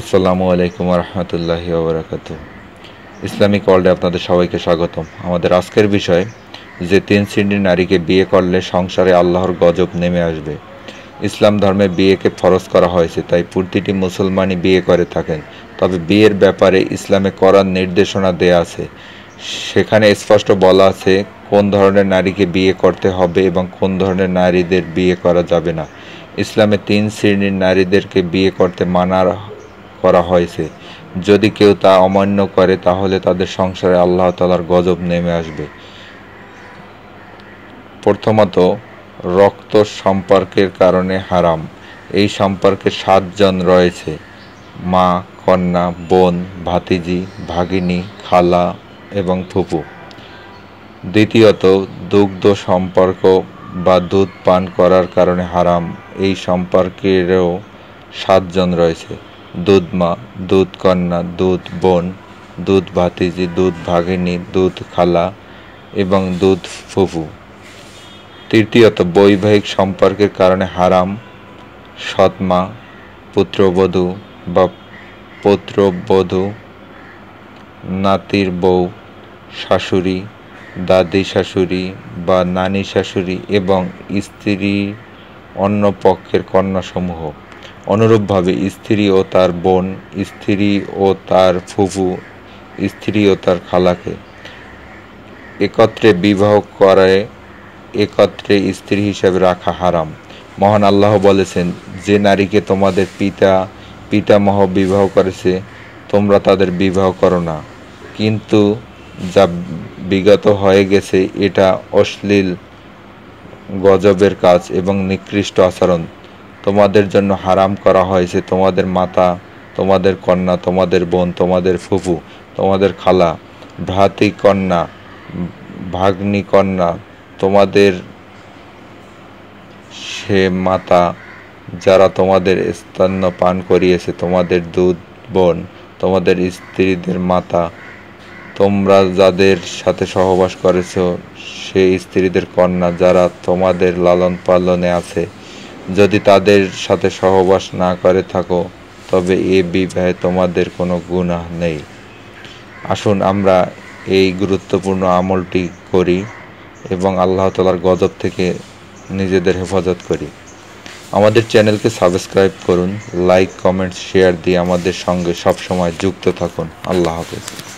আসসালামু আলাইকুম রহমতুল্লাহি ওবরাকাত ইসলামিক ওয়ার্ল্ডে আপনাদের সবাইকে স্বাগতম। আমাদের আজকের বিষয়, যে তিন শ্রেণির নারীকে বিয়ে করলে সংসারে আল্লাহর গজব নেমে আসবে। ইসলাম ধর্মে বিয়েকে ফরজ করা হয়েছে, তাই প্রতিটি মুসলমানই বিয়ে করে থাকেন। তবে বিয়ের ব্যাপারে ইসলামে করার নির্দেশনা দেয়া আছে। সেখানে স্পষ্ট বলা আছে কোন ধরনের নারীকে বিয়ে করতে হবে এবং কোন ধরনের নারীদের বিয়ে করা যাবে না। ইসলামে তিন শ্রেণির নারীদেরকে বিয়ে করতে মানার করা হয়েছে। যদি কেউ তা অমান্য করে, তাহলে তাদের সংসারে আল্লাহ তালার গজব নেমে আসবে। প্রথমত, রক্ত সম্পর্কের কারণে হারাম। এই সম্পর্কে সাতজন রয়েছে। মা, কন্যা, বোন, ভাতিজি, ভাগিনী, খালা এবং ফুপু দ্বিতীয়ত, দুগ্ধ সম্পর্ক বা দুধ পান করার কারণে হারাম। এই সম্পর্কেরও সাতজন রয়েছে। দুধ মা, দুধ কন্যা, দুধ বোন, দুধ ভাতিজি, দুধ ভাগিনী, দুধ খালা এবং দুধ ফুফু। তৃতীয়ত, বৈবাহিক সম্পর্কের কারণে হারাম সৎমা পুত্রবধূ বা পুত্রবধূ, নাতির বউ, শাশুড়ি, দাদি শাশুড়ি বা নানি শাশুড়ি এবং স্ত্রী অন্য পক্ষের কন্যাসমূহ। অনুরূপভাবে স্ত্রী ও তার বোন, স্ত্রী ও তার ফুফু, স্ত্রী ও তার খালাকে একত্রে বিবাহ করে একত্রে স্ত্রী হিসাবে রাখা হারাম। মহান আল্লাহ বলেছেন, যে নারীকে তোমাদের পিতা, পিতামহ বিবাহ করেছে, তোমরা তাদের বিবাহ করো না। কিন্তু যা বিগত হয়ে গেছে, এটা অশ্লীল গজবের কাজ এবং নিকৃষ্ট আচরণ। তোমাদের জন্য হারাম করা হয়েছে তোমাদের মাতা, তোমাদের কন্যা, তোমাদের বোন, তোমাদের ফুফু, তোমাদের খালা ভ্রাতি কন্যা ভাগ্নি কন্যা তোমাদের সে মাতা যারা তোমাদের স্তন্য পান করিয়েছে, তোমাদের দুধ বোন, তোমাদের স্ত্রীদের মাতা, তোমরা যাদের সাথে সহবাস করেছ সেই স্ত্রীদের কন্যা যারা তোমাদের লালন পালনে আছে যদি তাদের সাথে সহবাস না করে থাকো, তবে এ বিবাহে তোমাদের কোনো গুণা নেই। আসুন আমরা এই গুরুত্বপূর্ণ আমলটি করি এবং আল্লাহ তালার গজব থেকে নিজেদের হেফাজত করি। আমাদের চ্যানেলকে সাবস্ক্রাইব করুন, লাইক কমেন্টস শেয়ার দিয়ে আমাদের সঙ্গে সবসময় যুক্ত থাকুন। আল্লাহ হাফেজ।